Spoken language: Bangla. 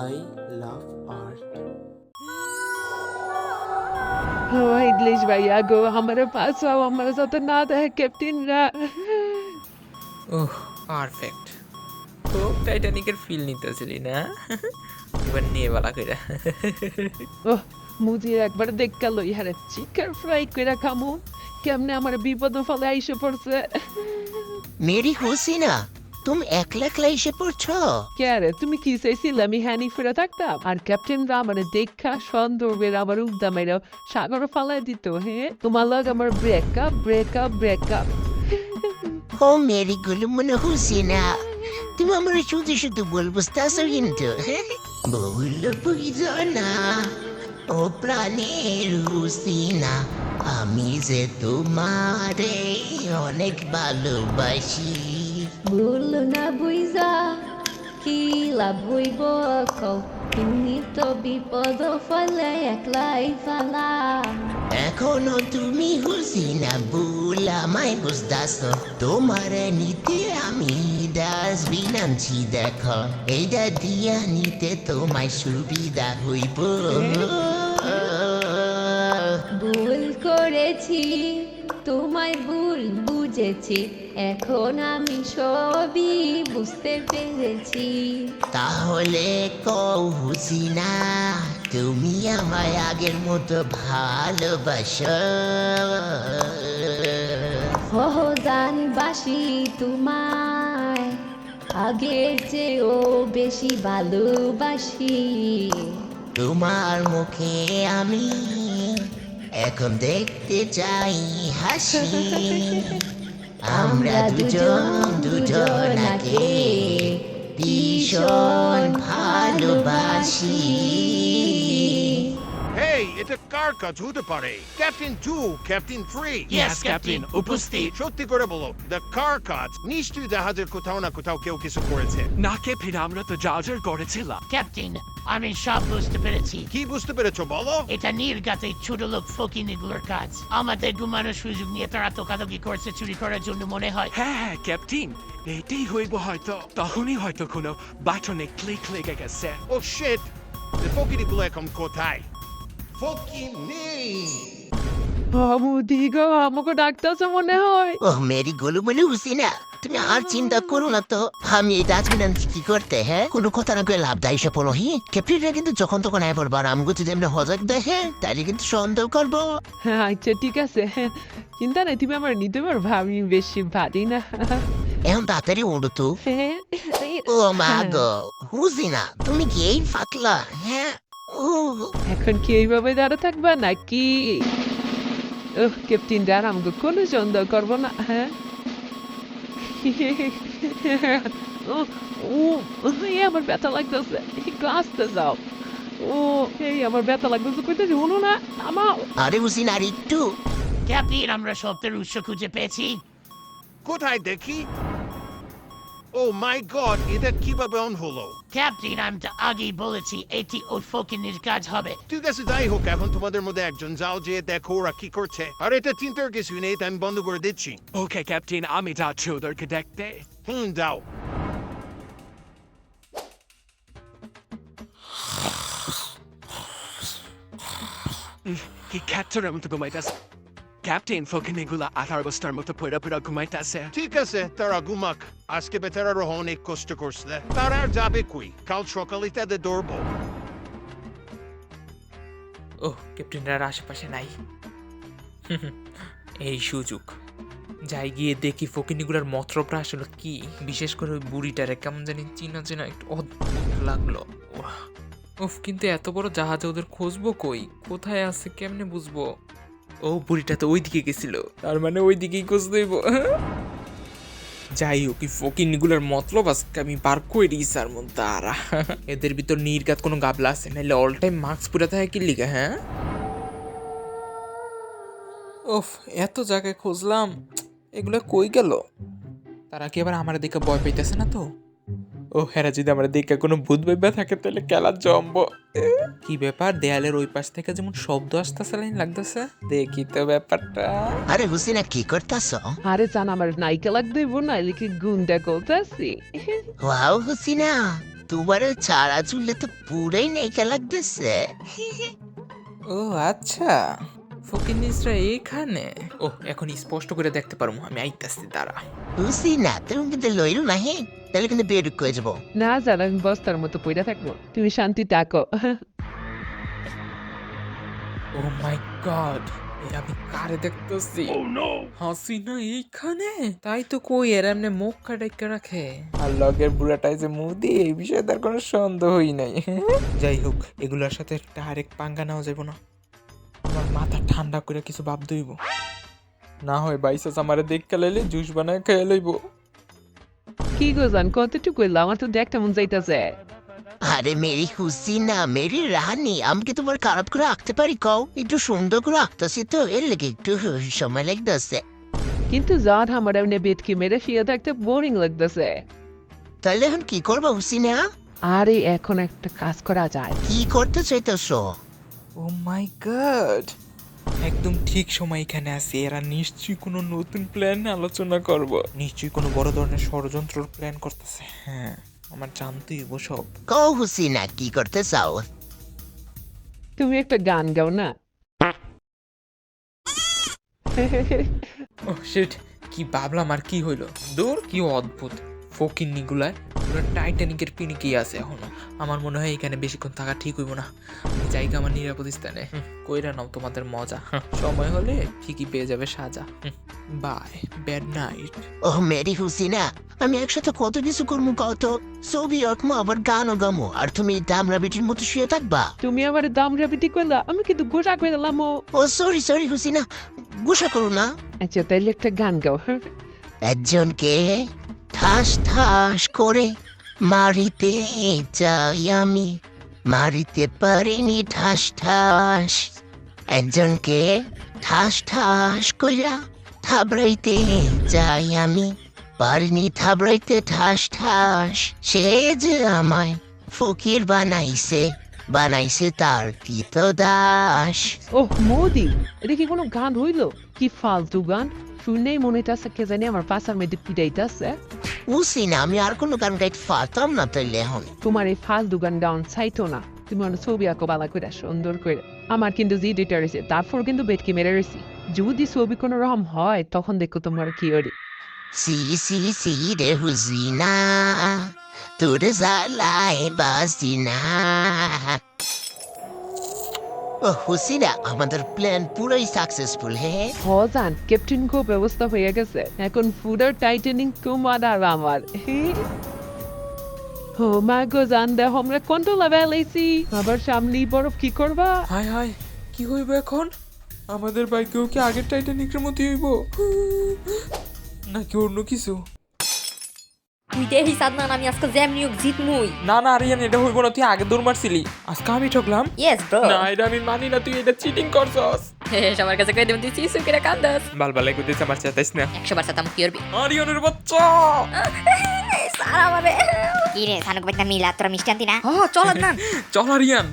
I love art Oh, English भैया गो हमारे पास आओ हमारे साथ ना है कैप्टन रा ওহ পারফেক্ট তো টাইটানিকের ফিল নিতেছিলি না এবার নিয়ে বালা কইরা ওহ মুজি একবার দেখ গেল ইহারে চিকেন ফ্রাই করে খামু কেমনে আমার বিপদ ফলে আইসে পড়ছে? মেরি হোসিনা তুমি একলা একলা এসে পড়ছো? কে রে তুমি কি চাইছিলে আমি হ্যানি ফিরে থাকতাম? আর ক্যাপ্টেন রা আমার দেখা সন্দর্ভের আমার উদ্দাম সাগর ফালাই দিত হ্যাঁ তোমার লগ আমার ব্রেকআপ ব্রেকআপ ব্রেকআপ ও মেরি গুলুমন হোসিনা তুমি আমার শুধু শুধু বলব বলবুস্তাছো কিন্তু হ্যাঁ? বল বুঝনা ও প্রাণের হুসিনা। আমি যে তোমারে অনেক ভালোবাসি। ভুল না বুঝা কি লাভ হইব কও? তুমি তো বিপদ ফলে একলাই ফালা। এখনও তুমি হুসিনা ভুল আমায় বুঝদাস। তোমার নিতে আমি ডাস্টবিন আনছি দেখো। এইটা দিয়া নিতে তোমায় সুবিধা হইব। ভুল করেছি তোমায় ভুল বুঝেছি এখন আমি সবই বুঝতে পেরেছি। তাহলে কও হুসিনা তুমি আমায় আগের মতো ভালোবাসো। সহজানবাসী তোমায় আগের চেয়েও বেশি ভালোবাসি। তোমার মুখে আমি এখন দেখতে চাই হাসি। আমরা দুজন দুজনাকে ভীষণ ভালোবাসি। এটা কার কাজ হতে পারে? Captain two captain three Yes, Captain, উপস্থিত। সত্যি করে বলো দ্য কার কাজ নিশ্চয়ই জাহাজের কোথাও না কোথাও কেউ কিছু করেছে। নাকে ফিরে আমরা তো জার্জার করেছিলাম ক্যাপ্টেন আমি সব বুঝতে পেরেছি। কি বুঝতে পেরেছ বলো? এটা নির্গাতে ছোট লোক ফকিন এগুলোর কাজ। আমাদের ঘুমানোর সুযোগ নিয়ে তারা তোকাতকি করছে চুরি করার জন্য মনে হয়। হ্যাঁ হ্যাঁ ক্যাপ্টেন এটাই হইব হয়তো তখনই হয়তো কোনো বাটনে ক্লিক লেগে গেছে। ও শিট ফকিরিগুলো এখন কোথায়? মুদি আমাকে ডাকতেছে মনে হয়? ও মেরি গোলু বলে হুসিনা তুমি আর চিন্তা করো না তো। আমি এই ডাস্টবিন আনছি কি করতে হ্যাঁ? কোনো কথা না করে লাভ দায় এসে পড়ো হি? ক্যাপ্টেনরা কিন্তু যখন তখন আয় আমগো যদি এমনি হজক দেখে তাহলে কিন্তু সন্দেহ করব। হ্যাঁ আচ্ছা ঠিক আছে। চিন্তা নাই তুমি আমার নিতে পারব আমি বেশি ভারী না। এখন তাড়াতাড়ি ওড়ো তো। হ্যাঁ। ও মা গো হুসিনা তুমি কি এই ফাতলা হ্যাঁ? এখন কি এইভাবে দাঁড়া থাকবা নাকি? ওহ ক্যাপ্টেন ডার আমাকে কোনো সন্দেহ করব না হ্যাঁ? ও আমার ব্যথা লাগতেছে একটু আসতে যাও। ও এই আমার ব্যথা লাগতেছে কইতেছি শুনো না আমার আরে হুসিনা আর একটু। ক্যাপ্টেন আমরা সত্যের উৎস খুঁজে পেয়েছি। কোথায় দেখি? ও মাই গড এটা কীভাবে অন হলো? ক্যাপ্টেন আমি তো আগেই বলেছি এটি ওই ফকিনের কাজ হবে ঠিক আছে যাই হোক এখন তোমাদের মধ্যে একজন যাও যে দেখো ওরা কি করছে। আর এটা চিন্তার কিছু নেই তাই আমি বন্ধ করে দিচ্ছি। ওকে ক্যাপ্টেন আমি যাচ্ছি ওদেরকে দেখতে। হুম যাও। কি ক্যাপ্টেনের মতো ঘুমাইতেছে? ক্যাপ্টেন ফকিন এগুলা আঠারো বস্তার মতো পড়া পড়া ঘুমাইতেছে ঠিক আছে তারা ঘুমাক আজকে বেচারারও অনেক কষ্ট করছে তারা আর যাবে কই কাল সকালে তাদের দৌড়বো ওহ ক্যাপ্টেনরা আর আশেপাশে নাই এই সুযোগ যাই গিয়ে দেখি ফকিনিগুলার মতলবটা আসলে কি বিশেষ করে ওই বুড়িটারে কেমন জানি চিনা চেনা একটু অদ্ভুত লাগল ওহ, উফ কিন্তু এত বড় জাহাজে ওদের খুঁজবো কই কোথায় আছে কেমনে বুঝব ও বুড়িটা তো ওই দিকে গেছিল। তার মানে ওই দিকেই খোঁজ দেব যাই হোক, এই ফকিনিগুলার মতলব আজকে আমি পার করে দিয়েছি আর মন তারা এদের ভিতর নির্গাত কোনো গাবলা আছে? নাহলে অল টাইম মাস্ক পুরা থাকে কি লিগা হ্যাঁ? ওফ এত জায়গায় খুঁজলাম। এগুলো কই গেল? তারা কি আবার আমার দিকে ভয় পাইতেছে না তো? ও হেরা যদি আমরা দেখে কোনো ভূত ভাইবা থাকে তাহলে খেলা জম্ব। কি ব্যাপার? দেয়ালের ওই পাশ থেকে যেমন শব্দ আসতেছে লাইন লাগতেছে। দেখি তো ব্যাপারটা। আরে হুসিনা কি করতাছ? আরে জান আমার নাইকা লাগ দেবো না এদিকে গুন্ডা করতেছি? ওয়াও হুসিনা তোমার চারা চুললে তো পুরাই নেইকা লাগতেছে। ও আচ্ছা। ফকিনিসরা এখানে? ও এখন স্পষ্ট করে দেখতে পারব আমি আইতাছি দাঁড়া। হুসিনা তুমি কিন্তু লইরু না হে তাহলে কিন্তু বেরুক করে যাব না জান আমি বস্তার মতো পড়ে থাকব তুমি শান্তি থাকো ও মাই গড আমি কারে দেখতেছি হাসিনা এইখানে তাই তো কই এর এমনি মুখ কাটাইকে রাখে আর লগের বুড়াটাই যে মুদি এই বিষয়ে তার কোনো সন্দেহই নাই যাই হোক এগুলোর সাথে ডাইরেক্ট পাঙ্গা নেওয়া যাব না আমার মাথা ঠান্ডা করে কিছু ভাব দইব না হয় বাইসাস আমারে দেখ খেলাইলে জুস বানায় খেয়ে লইব কি গো জান কতটুকু এলো আমার তো দেখতে মন যাইতাছে। আরে মেরি হুসিনা মেরি রানী। আমি কি তোমার খারাপ করে আঁকতে পারি কও? একটু সুন্দর করে আঁকতেছি তো এর লেগে একটু সময় লাগতেছে। কিন্তু জান আমার এমনি বেটকি মেরে শুয়ে থাকতে বোরিং লাগতেছে। তাহলে এখন কি করব হুসিনা? আরে এখন একটা কাজ করা যায়। কি করতে চাইতেছো? ও মাই গড একদম ঠিক সময় এখানে আছি। এরা নিশ্চয়ই কোনো নতুন প্ল্যান আলোচনা করব। নিশ্চয়ই কোনো বড় ধরনের ষড়যন্ত্রর প্ল্যান করতেছে। হ্যাঁ আমার জানতেই সব। কও হুসিনা কি করতে চাও তুমি একটা গান গাও না? ও শিট কি ভাবলাম আর কি হইল? দূর কি অদ্ভুত। ফকির নিগুলায় পুরো টাইটানিকের পিনিকি আছে এখনও। আমার মনে হয় এখানে বেশিক্ষণ থাকা ঠিক হইব না। আমি জায়গা আমার নিরাপদ স্থানে। কইরা নাও তোমাদের মজা। সময় হলে ঠিকই পেয়ে যাবে সাজা। বাই ব্যাড নাইট ও মেরি হুসিনা আমি একসাথে কত কিছু করব কত ছবি আঁকবো আবার গানও গামো। আর তুমি দামরা বেটির মতো শুয়ে থাকবা? তুমি আবার দাম রাবিটি করলা আমি কিন্তু গোসা করে দিলাম ও। ও সরি সরি হুসিনা গোসা করো না। আচ্ছা তাইলে একটা গান গাও হ্যাঁ। একজনকে ঠাস ঠাস করে মারিতে চাই আমি, মারিতে পারিনি ঠাস ঠাস। একজনকে ঠাস ঠাস কইরা থাবড়াইতে চাই আমি, পারিনি থাবড়াইতে ঠাস ঠাস। সে যে আমায় ফকির বানাইছে বানাইছে তার কৃত দাস ওহ, মোদি, এটা কি কোনো গান হইল? কি ফালতু গান? শুনেই মনে হইতাছে কে জানি আমার পাশার মধ্যে পিটাইতাছে। বুঝছি না আমি আর কোনো গান গাইতে পারতাম না তাইলে এখন। তোমার এই ফালতু গান গাউন চাইতো না। তুমি অনেক ছবি আঁকো বালা করে সুন্দর করে আমার কিন্তু জি ডিটার রয়েছে তারপর কিন্তু বেটকে মেরে রয়েছি। যদি ছবি কোনো রকম হয় তখন দেখো তোমার কি ওরে। সি সি সি রে হুজিনা তোর জ্বালায় বাসি না ও হুসিনা আমাদের প্ল্যান পুরোই সাকসেসফুল হে হজান ক্যাপ্টেন কো ব্যবস্থা হয়ে গেছে। এখন ফুডার টাইটানিং তোমার আর আমার। ও মা গো জান দেহ আমরা কোনটা লেভেল আইছি আবার সামনেই বরফ কি করবা? হায় হায় কি হইব এখন? আমাদের বাইকেও কি আগের টাইটানিকের মতোই হইব? নাকি অন্য কিছু? তুই দেখিস সাদমান আমি আজকে যেমনি হোক জিতমুই। না না আরিয়ান এটা হইব না তুই আগে দৌড় মারছিলি। আজকে আমি ঠকলাম। ইয়েস ব্রো না এটা আমি মানি না তুই এটা চিটিং করছস। সবার কাছে কই দেব তুই সিসু করে কান্দাস বাল বালাই দিছ আমার চাইতাইস না? একশো বার সাতাম কি করবি? আরিয়ানের বাচ্চা! সারা আমারে। কি রে সানুক বাইতা মিলা তোরা মিষ্টি আনতি না? হ চল না চল আরিয়ান।